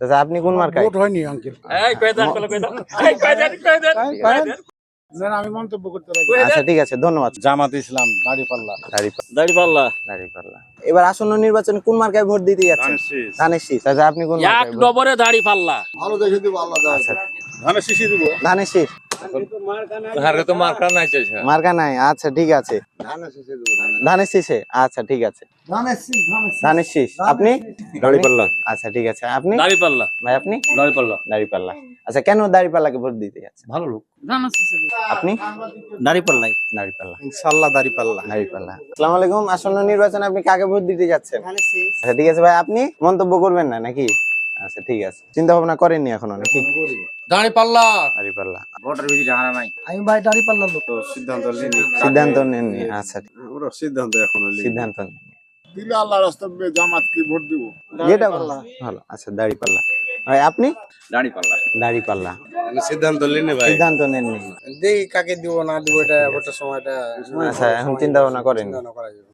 চাচা আপনি কোন মার্কা ভোট হয়নি আঙ্কেল এই পেদার কল পেদার এই পেদার পেদার না আমি মন্তব্য করতে পারি আচ্ছা ঠিক আছে ধন্যবাদ। জামাত ইসলাম দাড়িপাল্লা। দাড়িপাল্লা। দাড়িপাল্লা। দাঁড়িপাল্লা। এবার আসন্ন নির্বাচনে কোন মার্কায় ভোট দিতে যাচ্ছেন? ধানের শীষ। চাচা আপনি কোন এক ডবরে দাড়িপাল্লা। ভালো দেখে দিব আল্লাহ আচ্ছা। ধানের শিশি দিব। ধানের শীষ। হারে তো মার্কা নাই আচ্ছা। ঠিক আছে। ধানের শীষে আচ্ছা ঠিক আছে। ধানের শীষ আপনি? দাড়িপাল্লা। আচ্ছা ঠিক আছে। আপনি? দাড়িপাল্লা। ভাই আপনি? দাড়িপাল্লা। দাঁড়িপাল্লা। আচ্ছা কেন দাঁড়িপাল্লাকে ভোট দিতে ভালো লোক। আপনি? দাড়িপাল্লাই দাঁড়িপাল্লা। ইনশাআল্লাহ দাড়িপাল্লা। দাঁড়িপাল্লা। আসসালামু আলাইকুম। আসন্ন নির্বাচনে আপনি কাকে ভোট দিতে যাচ্ছেন? আচ্ছা ঠিক আছে ভাই আপনি মন্তব্য করবেন না নাকি? আচ্ছা ঠিক আছে। চিন্তা ভাবনা করেননি এখনও নাকি? দাড়িপাল্লা। দাঁড়িপাল্লা ভোটার বেশি জানা নাই। আমি ভাই দাড়িপাল্লা লোক সিদ্ধান্ত সিদ্ধান্ত নেননি আচ্ছা। সিদ্ধান্ত এখনও সিদ্ধান্ত নেননি। দিলে আল্লাহ রাস্তায় জামাত কি ভোট দিব? যেটা ভালো আচ্ছা ভাই আপনি? দাড়িপাল্লা দাঁড়িপাল্লা সিদ্ধান্ত নিনি ভাই। সিদ্ধান্ত নেননি দেখি কাকে দিব না দিব এটা ভোটের সময়টা আচ্ছা এখন চিন্তা ভাবনা করেন। করা যাবে।